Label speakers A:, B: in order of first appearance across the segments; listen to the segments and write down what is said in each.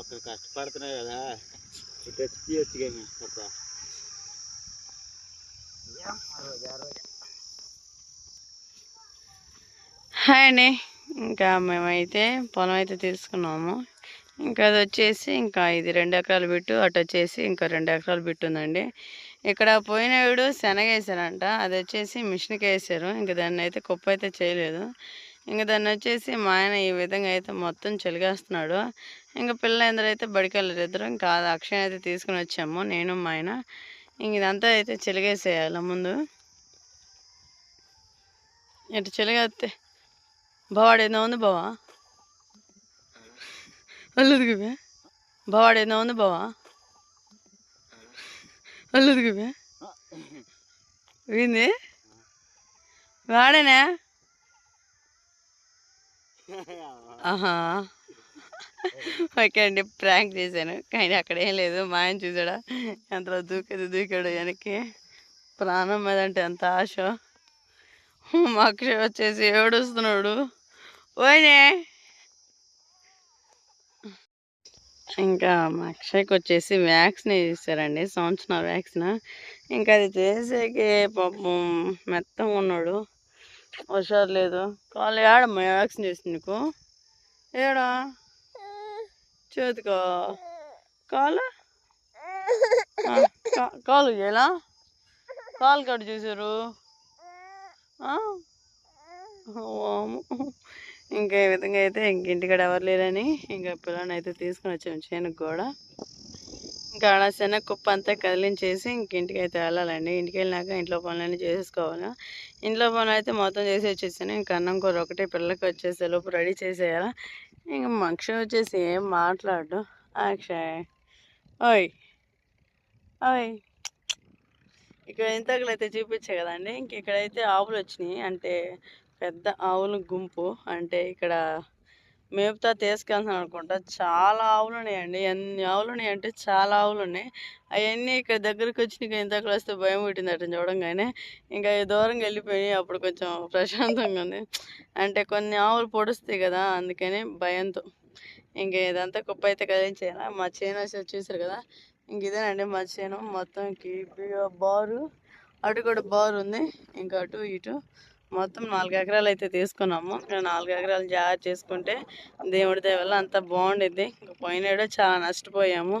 A: అక్కడ కష్టపడుతున్నాయి కదా ఇటు వచ్చి వచ్చి కానీ కొత్త
B: హాయ్ అండి. ఇంకా మేమైతే పొలం అయితే తీసుకున్నాము. ఇంకా అది వచ్చేసి ఇంకా ఇది రెండు ఎకరాలు బిట్టు అటు వచ్చేసి ఇంకా రెండు ఎకరాలు బిట్టు ఉందండి. ఇక్కడ పోయినప్పుడు శనగ వేసారంట అది వచ్చేసి మిషన్కి వేసారు ఇంకా దాన్ని అయితే కుప్ప అయితే చేయలేదు. ఇంకా దాన్ని వచ్చేసి మా ఆయన ఈ విధంగా అయితే మొత్తం చెలిగేస్తున్నాడు. ఇంకా పిల్లలందరూ అయితే బడికెళ్ళరు ఇద్దరు. ఇంకా అది అక్షయం అయితే తీసుకుని వచ్చాము. నేను మా ఆయన. ఇంక ఇదంతా అయితే చెలిగేసేయాలి ముందు. ఇటు చెలిగేస్తే బావాడు ఏదో ఉంది బావా? అల్లుదిగివే బావాడు ఏదో ఉంది బావా? అల్లుదిగివే వింది వాడేనా? ఆహా. ఓకే అండి ప్రాంక్ చేశాను. కానీ అక్కడ ఏం లేదు. మా ఆయన చూసాడా? ఎంత దూకేది దూకాడు వెనక్కి. ప్రాణం మీద అంటే ఎంత ఆశ. మా అక్షయ్ వచ్చేసి ఏడుస్తున్నాడు. ఓయనే! ఇంకా మా అక్షయ్కి వచ్చేసి వ్యాక్సిన్ చేశారండి సంవత్సరం వ్యాక్సిన్. ఇంకా అది చేసేకి పాపం మెత్తగా ఉన్నాడు. హుషారు లేదు. కాలు ఏడమ్మా వ్యాక్సిన్ చేసింది నీకు. ఏడా? చేతికో? కాలు? కాలు చేయాలా కాలు కట్ చేశారు. ఇంకా ఈ విధంగా అయితే ఇంక ఇంటికాడ ఎవరు లేరని ఇంకా పిల్లని అయితే తీసుకుని వచ్చాము చేనుకు కూడా ఇంకా ఆడ శనగ కుప్ప అంతా కదిలించేసి ఇంక ఇంటికి అయితే వెళ్ళాలండి. ఇంటికి వెళ్ళినాక ఇంట్లో పనులన్నీ చేసేసుకోవాలి. ఇంట్లో పనులు అయితే మొత్తం చేసి వచ్చేసాను. ఇంకా అన్నం కూర ఒకటే పిల్లలకి వచ్చేసే లోపు రెడీ చేసేయాలా. ఇంకా మక్ష వచ్చేసి ఏం మాట్లాడు అక్షయ్. ఓయ్. ఓయ్. ఇక్కడ ఇంతకులు అయితే చూపించే కదండి. ఇంక ఇక్కడైతే ఆవులు వచ్చినాయి. అంటే పెద్ద ఆవుల గుంపు. అంటే ఇక్కడ మేపుతా తీసుకెళ్తాను అనుకుంటా. చాలా ఆవులు ఉన్నాయండి. ఎన్ని ఆవులు ఉన్నాయంటే చాలా ఆవులు ఉన్నాయి. అవన్నీ ఇక్కడ దగ్గరికి వచ్చి ఇంకా ఇంతకులు వస్తే భయం పుట్టింది అట్లా చూడంగానే. ఇంకా దూరంగా వెళ్ళిపోయి అప్పుడు కొంచెం ప్రశాంతంగా ఉంది. అంటే కొన్ని ఆవులు పొడుస్తాయి కదా అందుకని భయంతో. ఇంకా ఇదంతా కుప్ప అయితే కదిలించేయాలి? మా చేను వచ్చి చూసారు కదా. ఇంక ఇదేనండి మా చేను. మొత్తం బారు అటు కూడా బారు ఉంది. ఇంకా అటు ఇటు మొత్తం నాలుగు ఎకరాలు అయితే తీసుకున్నాము. నాలుగు ఎకరాలు జాగ్రత్త చేసుకుంటే దేవుడి వల్ల అంత బాగుండిద్ది. ఇంకా పోయిన ఏడు చాలా నష్టపోయాము.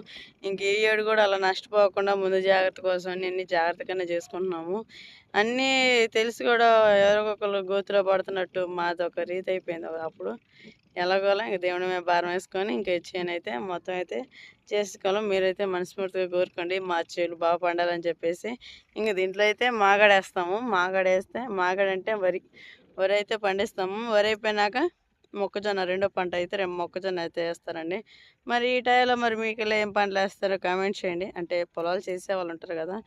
B: ఇంక ఈ ఏడు కూడా అలా నష్టపోకుండా ముందు జాగ్రత్త కోసం అన్ని అన్ని జాగ్రత్తగానే చేసుకుంటున్నాము. అన్నీ తెలిసి కూడా ఎవరో ఒకరు గోతులో పడుతున్నట్టు మాది ఒక రీతి అయిపోయింది. అప్పుడు ఎలాగోలా ఇంక దేవుడి మీద భారం వేసుకొని ఇంకా ఇచ్చేనైతే అయితే మొత్తం అయితే చేసుకోవాలి మీరైతే మనస్ఫూర్తిగా కోరుకోండి. మా చేలు బాగా పండాలని చెప్పేసి ఇంక దీంట్లో అయితే మాగాడేస్తాము. మాగాడేస్తే మాగాడంటే వరి వరి అయితే పండిస్తాము. వరి అయిపోయినాక మొక్కజొన్న రెండో పంట అయితే రేపు మొక్కజొన్న అయితే వేస్తారండి. మరి ఈ టైంలో మరి మీకు ఏం పంటలు వేస్తారో కామెంట్ చేయండి. అంటే పొలాలు చేసే వాళ్ళు ఉంటారు కదా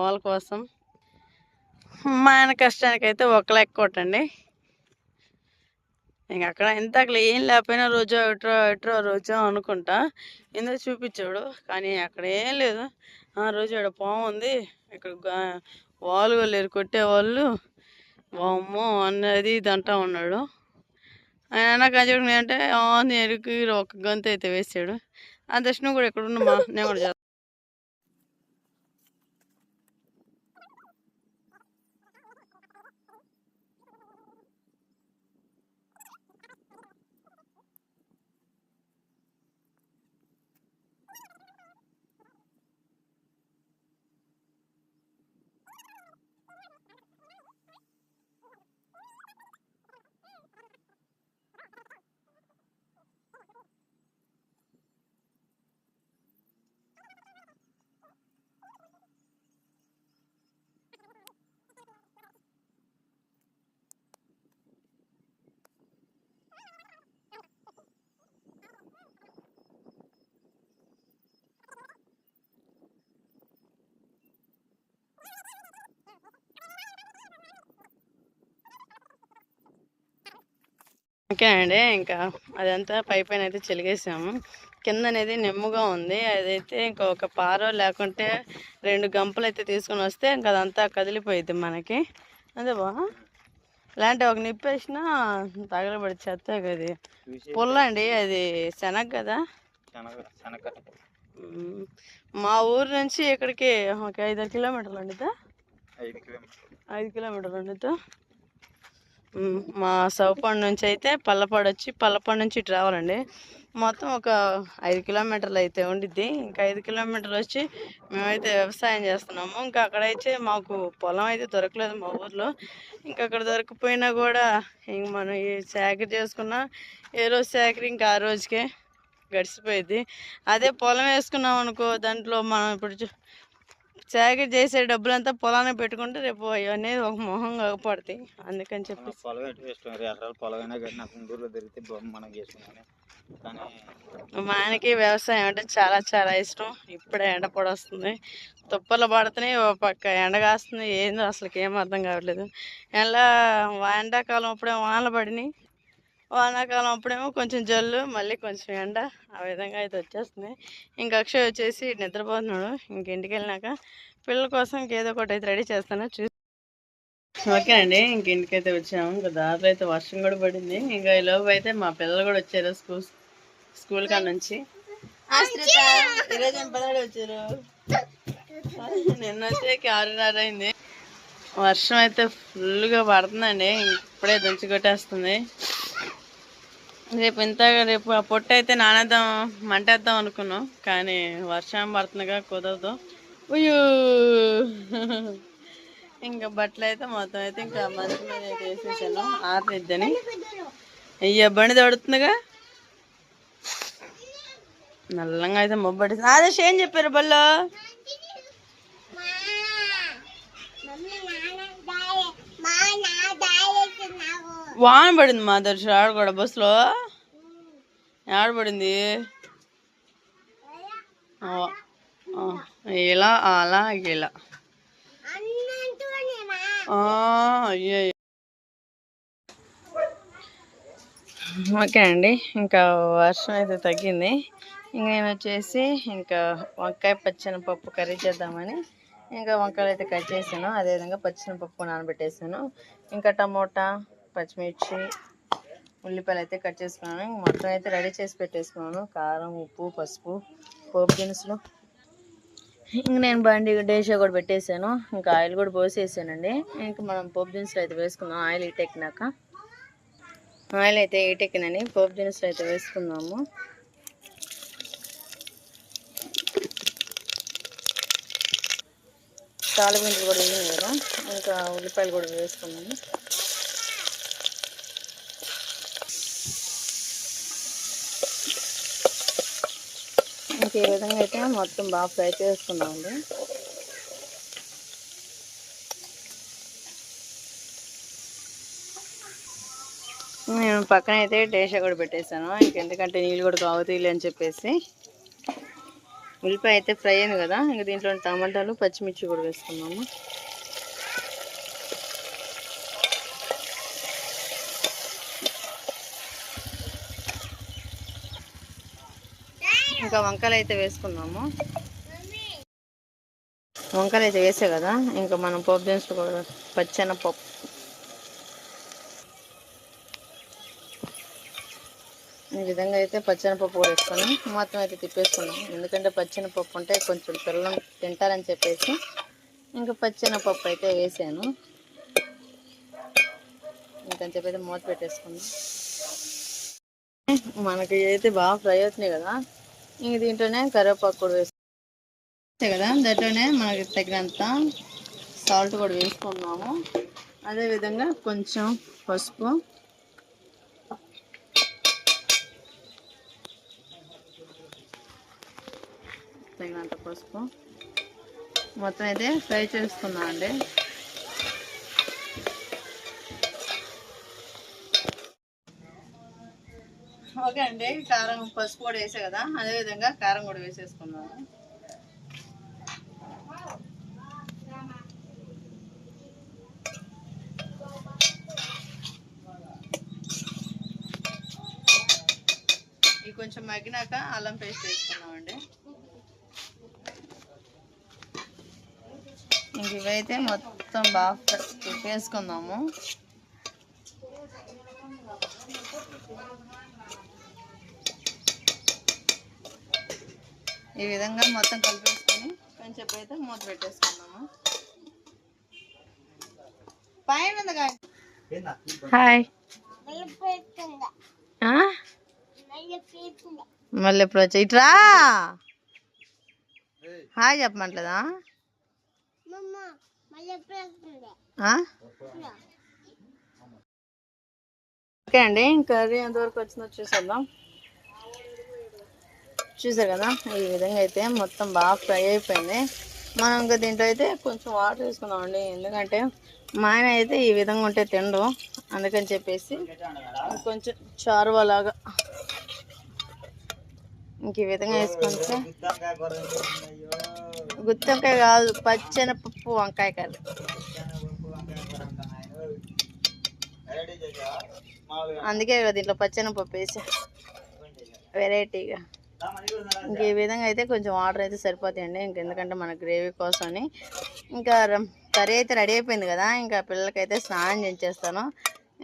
B: వాళ్ళ కోసం మా ఆయన కష్టానికైతే ఒక లెక్క కొట్టండి. ఇంక అక్కడ ఇంతకులు ఏం లేకపోయినా రోజో ఎట్రో ఎట్రో రోజో అనుకుంటా. ఎందుకు చూపించాడు? కానీ అక్కడ ఏం లేదు. ఆ రోజు ఇక్కడ పాము ఉంది. ఇక్కడ గా- వాళ్ళు వాళ్ళు కొట్టేవాళ్ళు. వామ్మో అన్నది ఇది అంటా ఉన్నాడు. ఆయన అన్న కంచెడు అంటే నేను ఎరుకు ఒక గంత అయితే వేసాడు. ఆ దర్శనం కూడా ఎక్కడున్నా నేను కూడా ఓకే అండి. ఇంకా అదంతా పై పైన అయితే చెలిగేసాము కింద అనేది నెమ్ముగా ఉంది. అదైతే ఇంకా ఒక పారో లేకుంటే రెండు గంపలు అయితే తీసుకొని వస్తే ఇంకా అదంతా కదిలిపోయింది మనకి. అదే బా. ఇలాంటి ఒక నిప్పేసినా తగలబడి చెత్త అది పుల్ల అండి అది శనగ కదా. మా ఊరు నుంచి ఇక్కడికి ఒక ఐదారు కిలోమీటర్లు ఉండిద్దా?
A: ఐదు కిలోమీటర్లు
B: ఉండిద్దా. మా సౌపాడు నుంచి అయితే పల్లపాడు వచ్చి పల్లపాడు నుంచి ఇటు రావాలండి. మొత్తం ఒక ఐదు కిలోమీటర్లు అయితే ఉండిద్ది. ఇంకా ఐదు కిలోమీటర్లు వచ్చి మేమైతే వ్యవసాయం చేస్తున్నాము. ఇంకా అక్కడ అయితే మాకు పొలం అయితే దొరకలేదు మా ఊర్లో. ఇంకా అక్కడ దొరకపోయినా కూడా ఇంక మనం ఈ సేకరి చేసుకున్నా ఏ రోజు సేకరి ఇంకా ఆ రోజుకే గడిచిపోయింది అదే పొలం వేసుకున్నాం అనుకో దాంట్లో మనం ఇప్పుడు చూ- సేకరి చేసే డబ్బులంతా పొలాన్ని పెట్టుకుంటే రేపు అవన్నీ ఒక మొహం కాకపడతాయి అందుకని చెప్పి
A: పొలం ఎటు ఎకరాల కానీ నాకు దొరికితే మనకి
B: మా ఆయనకి వ్యవసాయం అంటే చాలా చాలా ఇష్టం. ఇప్పుడే ఎండ పొడొస్తుంది. తుప్పలు పడుతున్నాయి ఓ పక్క ఎండ కాస్తుంది. ఏందో అసలు ఏం అర్థం కావట్లేదు. ఎండ ఎండాకాలం అప్పుడేమో వానలు పడినాయి. వానాకాలం అప్పుడేమో కొంచెం జల్లు మళ్ళీ కొంచెం ఎండ. ఆ విధంగా అయితే వచ్చేస్తుంది. ఇంకా అక్షయ్ వచ్చేసి నిద్రపోతున్నాడు. ఇంక ఇంటికి వెళ్ళినాక పిల్లల కోసం ఇంకేదో ఒకటి అయితే రెడీ చేస్తాను. చూ ఓకే అండి ఇంక ఇంటికైతే వచ్చాము. ఇంకా దారిలో అయితే వర్షం కూడా పడింది. ఇంకా ఈ లోపు అయితే మా పిల్లలు కూడా వచ్చారు స్కూల్ స్కూల్ కాడ నుంచి. ఈరోజు వచ్చారు? నిన్న వచ్చేకి ఆరున్నర అయింది. వర్షం అయితే ఫుల్గా పడుతుందండి. ఇప్పుడే దంచి కొట్టేస్తుంది. రేపు ఇంత రేపు ఆ పొట్టు అయితే నానేద్దాం మంటేద్దాం అనుకున్నాం కానీ వర్షం పడుతుందిగా కుదరదు ఉయ్యూ ఇంకా బట్టలు అయితే మొత్తం అయితే ఇంకా మంచి మీద అయితే వేసేసాను ఆరనిద్దని అయ్యో బండి తడుతుందిగా నల్లంగా అయితే మొబ్బడి అదే ఏం చెప్పారు బల్లో వాన పడింది మా దర్శనం ఆడ కూడా బస్సులో ఆడబడింది ఇలా అలా ఇలా. ఓకే అండి ఇంకా వర్షం అయితే తగ్గింది. ఇంకా నేను వచ్చేసి ఇంకా వంకాయ పచ్చెనపప్పు కర్రీ చేద్దామని ఇంకా వంకాయలు అయితే కట్ చేసాను అదేవిధంగా పచ్చెనపప్పు నానబెట్టేసాను ఇంకా టమోటా పచ్చిమిర్చి ఉల్లిపాయలు అయితే కట్ చేసుకున్నాను. మొత్తం అయితే రెడీ చేసి పెట్టేసుకున్నాను. కారం ఉప్పు పసుపు పోపు దినుసులు. ఇంక నేను బండి డేషో కూడా పెట్టేశాను. ఇంకా ఆయిల్ కూడా పోసేసానండి. ఇంకా మనం పోపు దినుసులు అయితే వేసుకుందాం. ఆయిల్ ఇటెక్కినాక ఆయిల్ అయితే ఇటెక్కినని పోపు దినుసులు అయితే వేసుకుందాము. తాలిపింపులు కూడా వేయింది కదా ఇంకా ఉల్లిపాయలు కూడా వేసుకున్నాము ఈ విధంగా అయితే మొత్తం బాగా ఫ్రై చేసుకున్నామండి నేను పక్కన అయితే టేషా కూడా పెట్టేశాను. ఇంకెందుకంటే నీళ్ళు కూడా కావుతాయి అని చెప్పేసి. ఉల్లిపాయ అయితే ఫ్రై అయింది కదా ఇంకా దీంట్లో టమాటాలు పచ్చిమిర్చి కూడా వేసుకున్నాము ఇంకా వంకాయలు అయితే వేసుకున్నాము. వంకాయలు అయితే వేసే కదా ఇంకా మనం పప్పు దినుసులు కూడా పచ్చెన పప్పు ఈ విధంగా అయితే పచ్చెనపప్పు కూడా వేసుకొని మొత్తం అయితే తిప్పేసుకున్నాం. ఎందుకంటే పచ్చెనపప్పు ఉంటే కొంచెం పిల్లలు తింటారని చెప్పేసి ఇంకా పచ్చెనపప్పు అయితే వేసాను. ఇంకని చెప్పి అయితే మూత పెట్టేసుకున్నాం. మనకి అయితే బాగా ఫ్రై అవుతున్నాయి కదా. ఇంక దీంట్లోనే కరివేపాకు కూడా వేస్తాయి కదా? దాంట్లోనే మనకి తగినంత సాల్ట్ కూడా వేసుకున్నాము అదేవిధంగా కొంచెం పసుపు. తగినంత పసుపు. మొత్తం అయితే ఫ్రై చేసుకున్నాం అండి ఓకే అండి కారం పసుపు కూడా వేసే కదా అదేవిధంగా కారం కూడా వేసేసుకున్నాను కొంచెం మగ్గినాక అల్లం పేస్ట్ వేసుకున్నామండి ఇంక ఇవైతే మొత్తం బాగా వేసుకుందాము. ఈ విధంగా మొత్తం కలిపేసుకొని కొంచెం అయితే మూత పెట్టేసుకుందాము. పైన. హాయ్. ఆ? మళ్ళీ ఎప్పుడు వచ్చా? ఇట్రా హాయ్ చెప్పమంటలేదా? ఆ? ఓకే అండి కర్రీ ఎంతవరకు వచ్చిందో చూసేద్దాం. చూసారు కదా? ఈ విధంగా అయితే మొత్తం బాగా ఫ్రై అయిపోయింది. మనం ఇంకా దీంట్లో అయితే కొంచెం వాటర్ వేసుకుందామండి. ఎందుకంటే మా ఆయన అయితే ఈ విధంగా ఉంటే తిండు. అందుకని చెప్పేసి కొంచెం చారువలాగా ఇంక ఈ విధంగా వేసుకుంటే
A: గుత్తంకాయ
B: గుత్తొంకాయ కాదు పచ్చెనపప్పు వంకాయ కర్రీ.
A: పప్పు వంకాయ కూర
B: అందుకే కదా దీంట్లో పచ్చెనపప్పు వేసి. వెరైటీగా ఇంక ఈ విధంగా అయితే కొంచెం వాటర్ అయితే సరిపోతాయండి. ఇంక ఎందుకంటే మన గ్రేవీ కోసమని. ఇంకా కర్రీ అయితే రెడీ అయిపోయింది కదా ఇంకా పిల్లలకైతే స్నానం చేసేస్తాను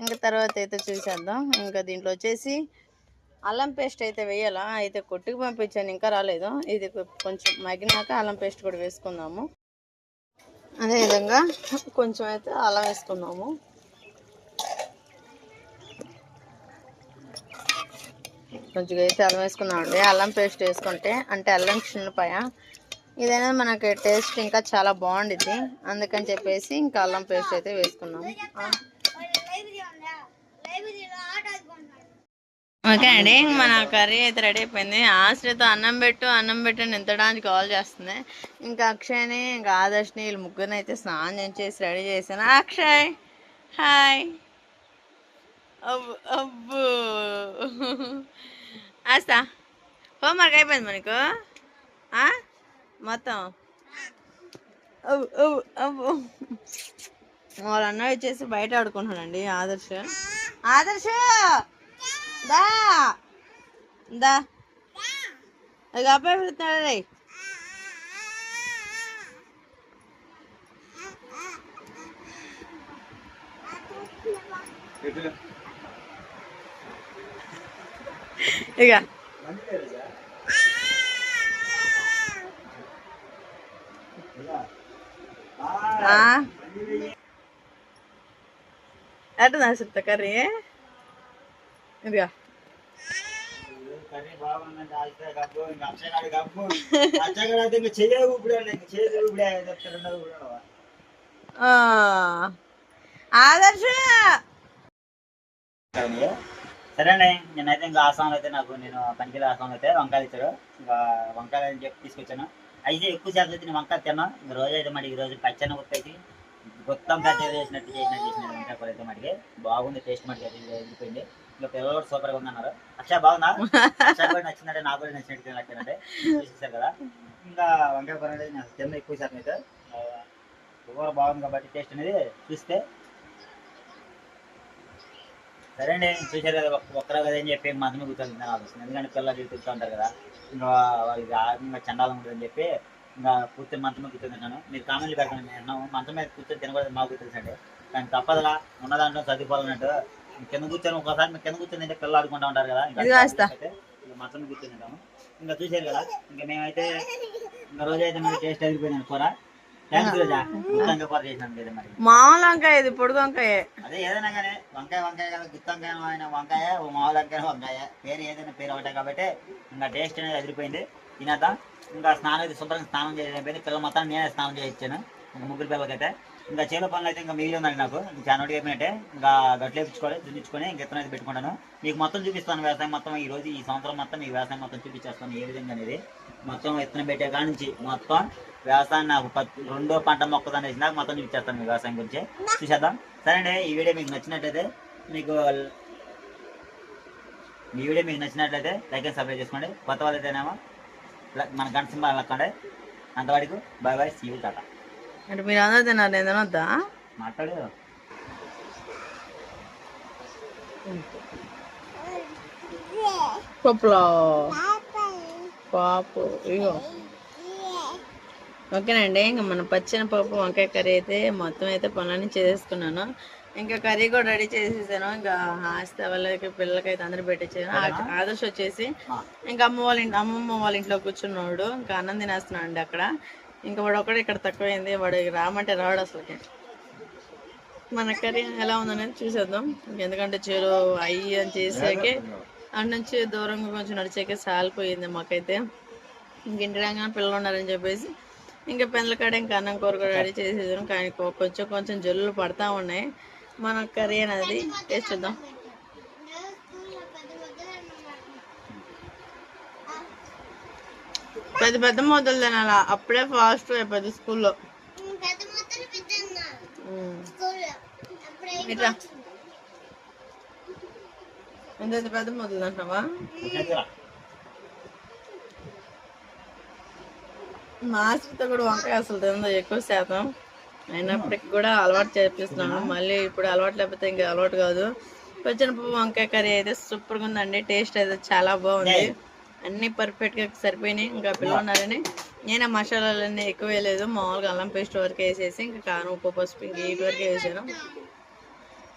B: ఇంకా తర్వాత అయితే చూసేద్దాం. ఇంకా దీంట్లో వచ్చేసి అల్లం పేస్ట్ అయితే వేయాలా? అయితే కొట్టుకు పంపించాను ఇంకా రాలేదు. ఇది కొంచెం మగ్గినాక అల్లం పేస్ట్ కూడా వేసుకుందాము. అదేవిధంగా కొంచెం అయితే అల్లం వేసుకుందాము. కొంచెం అయితే అల్లం వేసుకున్నామండి. అల్లం పేస్ట్ వేసుకుంటే అంటే అల్లం చిన్నపాయ. ఇదైనా మనకి టేస్ట్ ఇంకా చాలా బాగుండిద్ది. అందుకని చెప్పేసి ఇంకా అల్లం పేస్ట్ అయితే వేసుకున్నాం. ఓకే అండి మన కర్రీ అయితే రెడీ అయిపోయింది. ఆశ్రయతో అన్నం పెట్టు అన్నం పెట్టు నింతడానికి కాల్ చేస్తుంది. ఇంకా అక్షయ్ని ఇంకా ఆదర్శ్ని వీళ్ళు ముగ్గురిని అయితే స్నానం చేసి రెడీ చేశాను. అక్షయ్ హాయ్. అబ్బు అబ్బు. ఆస్తా. హోంవర్క్ అయిపోయింది మనకు. ఆ? మొత్తం. వాళ్ళ అన్న వచ్చేసి బయట ఆడుకుంటున్నాడండి ఆదర్శ. ఆదర్శ! దా! దా. ఇక అబ్బాయి పెడుతున్నాడు రే? ఇక
A: మంది లేరుగా? ఇలా? ఆ,
B: ఆ,
A: మంది లేరు.
B: ఎట్ట నాసిస్తా కర్రీ ఇదిగా
A: కర్రీ బాగుందంటే ఆగితే గబ్బు, ఇంకా అక్షయగాడి గబ్బు. అక్షయగాడు అయితే ఇంకా చెయ్యే ఊపిడే ఉన్నాయి, ఇంకా చేతి ఊపిడే తప్పితే రెండోది ఊపిడే ఉండవా?
B: ఆ, ఆదర్శ
A: సరే అండి నేనైతే ఇంకా ఆసాంలో అయితే నాకు నేను పనికిల ఆసాంలో అయితే వంకాయలు ఇచ్చారు. ఇంకా వంకాయలు అని చెప్పి తీసుకొచ్చాను. అయితే ఎక్కువ శాతం అయితే నేను వంకాయలు తిన్నాను ఇంక రోజు అయితే మరి ఈ రోజు పచ్చని ఉప్పు అయితే మొత్తం పచ్చడి చేసినట్టు చేసినట్టు చేసినట్టు వంకాయ కూర అయితే మటుకి. బాగుంది టేస్ట్ మటుకు అయితే వెళ్ళిపోయింది. ఇంకా పిల్లలు కూడా సూపర్గా ఉందన్నారు. అక్షయ బాగుందా? అక్షయ కూడా నచ్చిందంటే నాకు కూడా నచ్చినట్టు తినట్టే చూసేసారు కదా. ఇంకా వంకాయ కూర అనేది నాకు తిన్న ఎక్కువ శాతం అయితే. కూర బాగుంది కాబట్టి టేస్ట్ అనేది చూస్తే సరే అండి చూశారు కదా ఒక్క- ఒక్కరే కదా అని చెప్పి మంచమే కూర్చొని తినాలి ఆలోచన ఎందుకంటే పిల్లలు తిరుగుతూ ఉంటారు కదా. ఇంకా వాళ్ళకి ఆత్మీయంగా చండాలం ఉంటుందని చెప్పి ఇంకా కూర్చొని మంచమే కూర్చొని తిన్నాను మీరు కామెంట్లు పెట్టండి నేను అన్నాము మంచం మీద కూర్చొని తినకూడదు మాకు తెలుసు అండి. కానీ తప్పదుగా ఉన్న దాంట్లో చదువుకోవాలన్నట్టు ఇంక కింద కూర్చొని ఒకసారి మీరు కింద కూర్చొని తింటే పిల్లలు ఆడుకుంటూ ఉంటారు కదా. ఇంకా ఇంకా మంచం మీద కూర్చొని తింటాము. ఇంకా చూశారు కదా ఇంకా మేమైతే ఇంకా రోజు అయితే మరి టేస్ట్ అయిపోయింది కూర. థ్యాంక్స్ రోజా గుత్తంగా కూర చేసినాను కదా మరి.
B: మామూలు వంకాయ ఇది పొడుగు వంకాయ.
A: అదే ఏదైనా కానీ వంకాయ వంకాయ కదా గుత్తంకాయ వంకాయ ఓ మామూలు వంకాయ. పేరు ఏదైనా పేరు ఒకటే కాబట్టి ఇంకా టేస్ట్ అనేది అదిరిపోయింది. తినేద్దాం. ఇంకా స్నానం అయితే శుభ్రంగా స్నానం అయిపోయింది పిల్లలు మొత్తం నేనే స్నానం చేయించాను. ఇంకా ముగ్గురు పిల్లలకైతే. ఇంకా చేలో పనులు అయితే ఇంకా మిగిలి ఉందండి నాకు. ఇంకా చాలా అయిపోయినట్టే ఇంకా గట్లు వేపించుకోవాలి దున్నించుకొని ఇంకా ఇత్తనం అయితే పెట్టుకుంటాను. మీకు మొత్తం చూపిస్తాను వ్యవసాయం మొత్తం ఈ రోజు ఈ సంవత్సరం మొత్తం మీకు వ్యవసాయం మొత్తం చూపించేస్తాను ఏ విధంగా అనేది. మొత్తం విత్తనం పెట్టే కాడ నుంచి మొత్తం వ్యవసాయం నాకు రెండో పంట మొక్కదాన్ని వేసి నాకు మొత్తం చూపించేస్తాను మీ వ్యవసాయం గురించి. చూసేద్దాం. సరే ఈ వీడియో మీకు నచ్చినట్లయితే మీకు ఈ వీడియో మీకు నచ్చినట్లయితే లైక్ అండ్ సబ్స్క్రైబ్ చేసుకోండి. కొత్త వాళ్ళైతేనేమో మన గంట సింబల్ లక్కండి. అంతవాడికి బాయ్ బాయ్ సీ టాటా.
B: అంటే మీరు అందరూ తిన్నారు నేను తినొద్దా
A: మాట్లాడు.
B: పప్పులో. పాపు ఇగో. ఓకేనండి ఇంకా మన పచ్చిన పప్పు వంకాయ కర్రీ అయితే మొత్తం అయితే పనులన్నీ చేసేసుకున్నాను. ఇంకా కర్రీ కూడా రెడీ చేసేసాను. ఇంకా ఆస్తి వాళ్ళకి పిల్లలకి అయితే అందరూ పెట్టించాను ఆదర్శ్ వచ్చేసి ఇంకా అమ్మ వాళ్ళ ఇంటి అమ్మమ్మ వాళ్ళ ఇంట్లో కూర్చున్నాడు. ఇంకా అన్నం తినేస్తున్నాడు అండి అక్కడ. ఇంకా వాడు ఒకడు ఇక్కడ తక్కువైంది. వాడు రామంటే రాడు అసలుకి. మన కర్రీ ఎలా ఉందనేది చూసేద్దాం. ఎందుకంటే చెరు అయ్యి అని చేసాకే అటు నుంచి దూరంగా కొంచెం నడిచాకే సాలిపోయింది మాకైతే. ఇంక ఇంటి రాగానే పిల్లలు ఉన్నారని చెప్పేసి ఇంకా పెందల కాడ ఇంకా అన్నం కూర కూడా రెడీ చేసేసాను. కానీ కొంచెం కొంచెం జల్లులు పడతా ఉన్నాయి. మన కర్రీ అనేది టేస్ట్ చూద్దాం. పెద్ద పెద్ద మొదలు తినాలా? అప్పుడే ఫాస్ట్ అయిపోద్ది స్కూల్లో. ఇట్లా ఎంత పెద్ద మొదలు మాస్టర్తో కూడా వంకాయ అసలు తిందో ఎక్కువ శాతం. అయినప్పటికి కూడా అలవాటు చేపిస్తున్నాను. మళ్ళీ ఇప్పుడు అలవాటు లేకపోతే ఇంకా అలవాటు కాదు. పచ్చనిపప్పు వంకాయ కర్రీ అయితే సూపర్గా ఉందండి. టేస్ట్ అయితే చాలా బాగుంది. అన్ని పర్ఫెక్ట్గా సరిపోయినాయి. ఇంకా పిల్లలు ఉన్నారని నేను ఆ మసాలాలన్నీ ఎక్కువ వేయలేదు. మామూలుగా అల్లం పేస్ట్ వరకు వేసేసి ఇంకా కారం ఉప్పు పసుపు ఇంక వీటి వరకు వేసాను.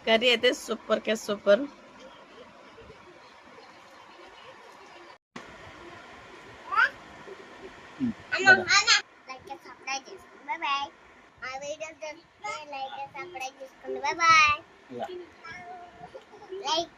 B: కర్రీ అయితే సూపర్కే
C: super. Bye bye. I read like and subscribe. Bye
A: bye.
C: Like.